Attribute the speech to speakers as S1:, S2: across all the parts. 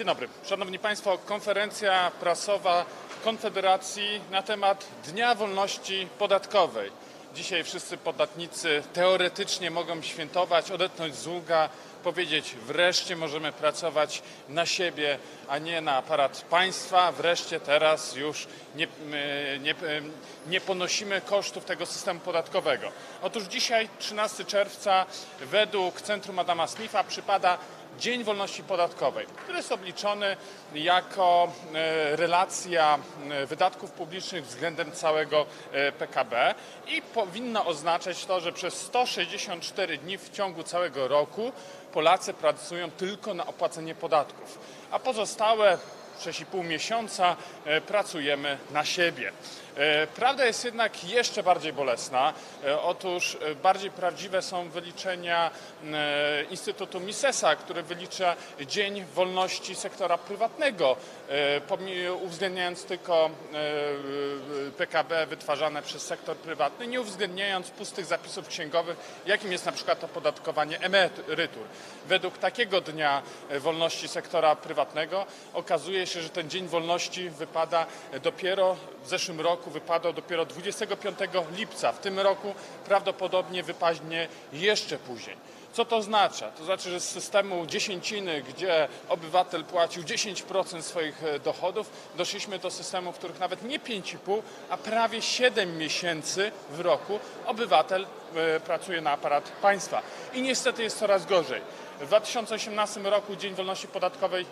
S1: Dzień dobry. Szanowni Państwo, konferencja prasowa Konfederacji na temat Dnia Wolności Podatkowej. Dzisiaj wszyscy podatnicy teoretycznie mogą świętować, odetchnąć z długa, powiedzieć wreszcie możemy pracować na siebie, a nie na aparat państwa. Wreszcie teraz już nie, y, nie, y, nie ponosimy kosztów tego systemu podatkowego. Otóż dzisiaj, 13 czerwca, według Centrum Adama Smitha przypada Dzień Wolności Podatkowej, który jest obliczony jako e, relacja e, wydatków publicznych względem całego e, PKB i powinno oznaczać to, że przez 164 dni w ciągu całego roku Polacy pracują tylko na opłacenie podatków, a pozostałe 6,5 miesiąca pracujemy na siebie. E, Prawda jest jednak jeszcze bardziej bolesna. E, Otóż e, bardziej prawdziwe są wyliczenia Instytutu Misesa, który wylicza Dzień Wolności Sektora Prywatnego, uwzględniając tylko PKB wytwarzane przez sektor prywatny, nie uwzględniając pustych zapisów księgowych, jakim jest na przykład opodatkowanie emerytur. Według takiego dnia wolności sektora prywatnego okazuje się, że ten Dzień Wolności wypada dopiero w zeszłym roku, wypadał dopiero 25 lipca. W tym roku prawdopodobnie wypaźnie jeszcze później. Co to oznacza? To znaczy, że z systemu dziesięciny, gdzie obywatel płacił 10% swoich e, dochodów, doszliśmy do systemu, w których nawet nie 5,5, a prawie 7 miesięcy w roku obywatel e, pracuje na aparat państwa. I niestety jest coraz gorzej. W 2018 roku Dzień Wolności Podatkowej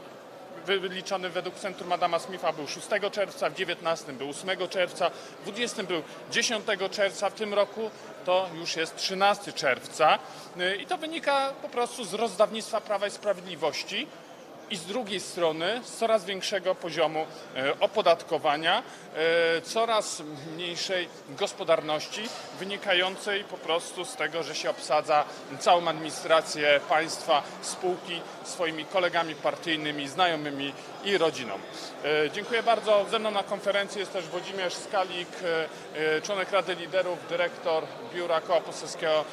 S1: wyliczony według Centrum Adama Smitha był 6 czerwca, w 19 był 8 czerwca, w 20 był 10 czerwca, w tym roku to już jest 13 czerwca. Y, i to wynika po prostu z rozdawnictwa Prawa i Sprawiedliwości i z drugiej strony z coraz większego poziomu e, opodatkowania, e, coraz mniejszej gospodarności wynikającej po prostu z tego, że się obsadza całą administrację państwa, spółki swoimi kolegami partyjnymi, znajomymi i rodziną. E, Dziękuję bardzo. Ze mną na konferencji jest też Włodzimierz Skalik, członek Rady Liderów, dyrektor Biura Koła Poselskiego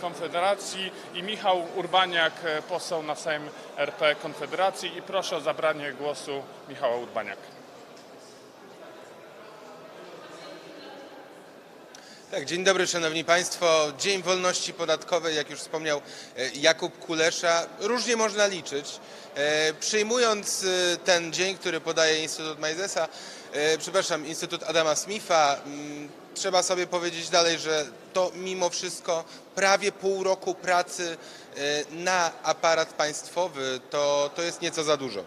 S1: Konfederacji i Michał Urbaniak, poseł na Sejm RP Konfederacji i proszę o zabranie głosu Michała Urbaniaka.
S2: Tak, dzień dobry Szanowni Państwo. Dzień Wolności Podatkowej, jak już wspomniał e, Jakub Kulesza, różnie można liczyć. E, Przyjmując e, ten dzień, który podaje Instytut e, przepraszam, Instytut Adama Smitha, mm, trzeba sobie powiedzieć dalej, że to mimo wszystko prawie pół roku pracy e, na aparat państwowy to, to jest nieco za dużo.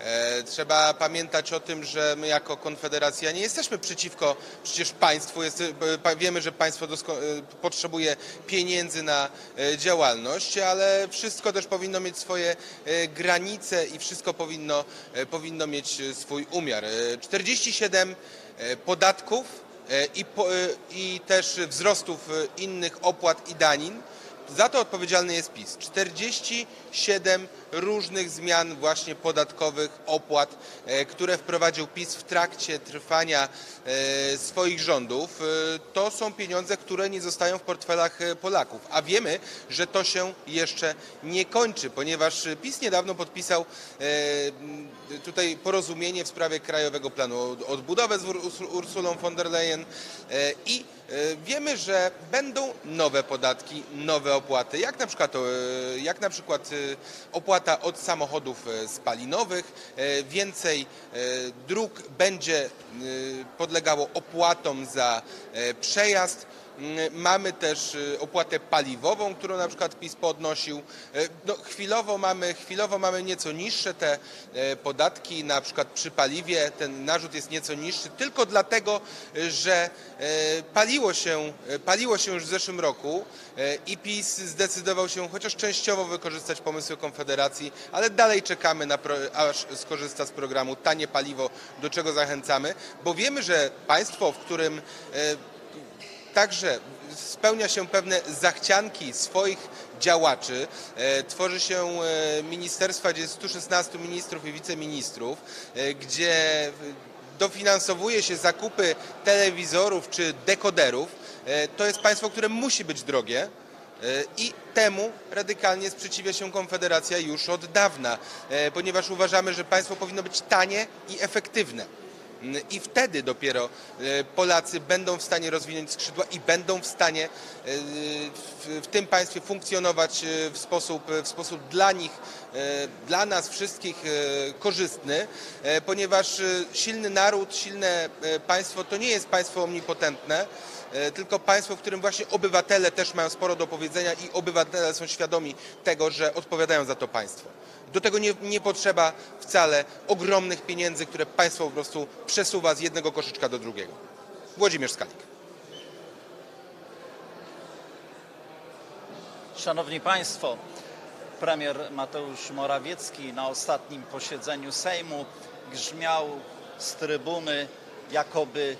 S2: E, Trzeba pamiętać o tym, że my jako Konfederacja nie jesteśmy przeciwko przecież państwu. Jest, pa- wiemy, że państwo e, potrzebuje pieniędzy na działalność, ale wszystko też powinno mieć swoje granice i wszystko powinno, powinno mieć swój umiar. E, 47 e, podatków i, po, e, i też wzrostów e, innych opłat i danin. Za to odpowiedzialny jest PiS. 47 różnych zmian właśnie podatkowych, opłat, e, które wprowadził PiS w trakcie trwania e, swoich rządów. E, To są pieniądze, które nie zostają w portfelach Polaków. A wiemy, że to się jeszcze nie kończy, ponieważ PiS niedawno podpisał tutaj porozumienie w sprawie Krajowego Planu Od- Odbudowy z Ur- Ursulą von der Leyen i wiemy, że będą nowe podatki, nowe opłaty, jak na przykład, jak na przykład e, opłata od samochodów e, spalinowych, e, więcej e, dróg będzie podlegało opłatom za przejazd. Mm, Mamy też e, opłatę paliwową, którą na przykład PiS podnosił. E, No, chwilowo, mamy, chwilowo mamy nieco niższe te e, podatki, na przykład przy paliwie ten narzut jest nieco niższy, tylko dlatego, e, że e, paliło się, e, paliło się już w zeszłym roku i PiS zdecydował się chociaż częściowo wykorzystać pomysły Konfederacji, ale dalej czekamy, na aż skorzysta z programu Tanie Paliwo, do czego zachęcamy, bo wiemy, że państwo, w którym także spełnia się pewne zachcianki swoich działaczy. E, Tworzy się e, ministerstwa, gdzie jest 116 ministrów i wiceministrów, e, gdzie dofinansowuje się zakupy telewizorów czy dekoderów. To jest państwo, które musi być drogie. I temu radykalnie sprzeciwia się Konfederacja już od dawna, ponieważ uważamy, że państwo powinno być tanie i efektywne. I wtedy dopiero e, Polacy będą w stanie rozwinąć skrzydła i będą w stanie e, w, tym państwie funkcjonować e, w sposób, w sposób dla nich, dla nas wszystkich korzystny, ponieważ silny naród, silne państwo to nie jest państwo omnipotentne, tylko państwo, w którym właśnie obywatele też mają sporo do powiedzenia i obywatele są świadomi tego, że odpowiadają za to państwo. Do tego nie, nie potrzeba wcale ogromnych pieniędzy, które państwo po prostu przesuwa z jednego koszyczka do drugiego. Włodzimierz Skalik.
S3: Szanowni Państwo, premier Mateusz Morawiecki na ostatnim posiedzeniu Sejmu grzmiał z trybuny, jakoby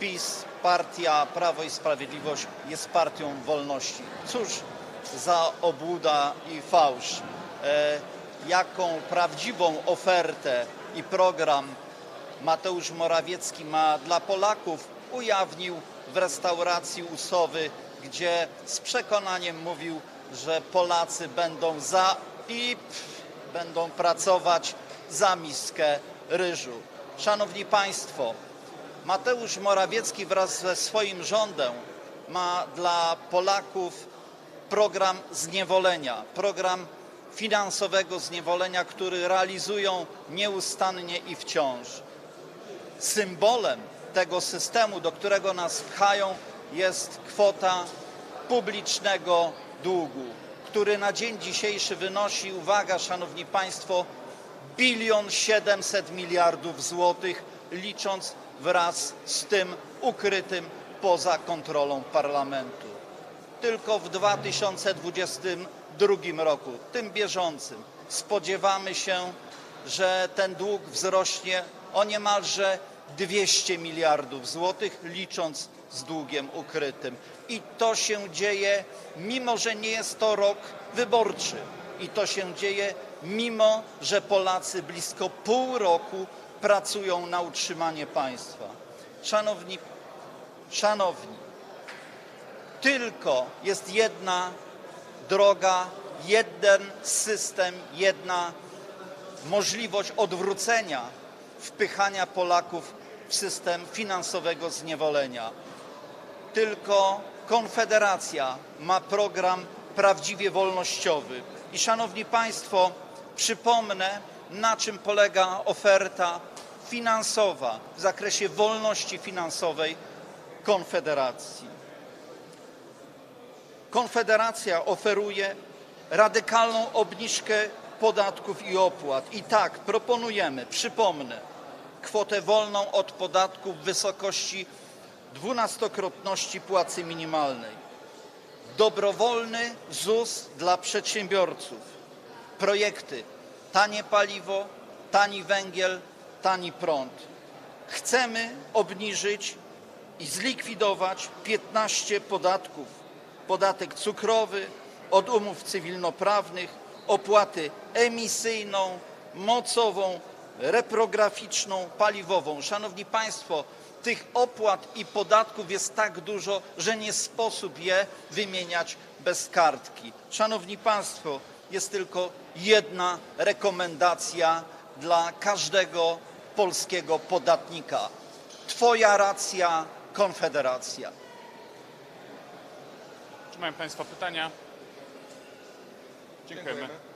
S3: PiS, partia Prawo i Sprawiedliwość jest partią wolności. Cóż za obłuda i fałsz. E, jaką prawdziwą ofertę i program Mateusz Morawiecki ma dla Polaków, ujawnił w restauracji Usowy, gdzie z przekonaniem mówił, że Polacy będą za i pff, będą pracować za miskę ryżu. Szanowni Państwo, Mateusz Morawiecki wraz ze swoim rządem ma dla Polaków program zniewolenia, program finansowego zniewolenia, który realizują nieustannie i wciąż. Symbolem tego systemu, do którego nas pchają, jest kwota publicznego długu, który na dzień dzisiejszy wynosi, uwaga, szanowni państwo, bilion 700 miliardów złotych, licząc wraz z tym ukrytym poza kontrolą parlamentu. Tylko w 2022 roku, tym bieżącym, spodziewamy się, że ten dług wzrośnie o niemalże 200 miliardów złotych, licząc z długiem ukrytym. I to się dzieje, mimo że nie jest to rok wyborczy. I to się dzieje, mimo że Polacy blisko pół roku pracują na utrzymanie państwa. Szanowni, szanowni, tylko jest jedna droga, jeden system, jedna możliwość odwrócenia wpychania Polaków w system finansowego zniewolenia. Tylko Konfederacja ma program prawdziwie wolnościowy. I szanowni Państwo, przypomnę, na czym polega oferta finansowa w zakresie wolności finansowej Konfederacji. Konfederacja oferuje radykalną obniżkę podatków i opłat. I tak proponujemy, przypomnę, kwotę wolną od podatku w wysokości dwunastokrotności płacy minimalnej. Dobrowolny ZUS dla przedsiębiorców. Projekty tanie paliwo, tani węgiel, tani prąd. Chcemy obniżyć i zlikwidować 15 podatków. Podatek cukrowy, od umów cywilnoprawnych, opłatę emisyjną, mocową, reprograficzną, paliwową. Szanowni Państwo, tych opłat i podatków jest tak dużo, że nie sposób je wymieniać bez kartki. Szanowni Państwo, jest tylko jedna rekomendacja dla każdego polskiego podatnika. Twoja racja, Konfederacja.
S1: Czy mają Państwo pytania? Dziękujemy.
S2: Dziękujemy.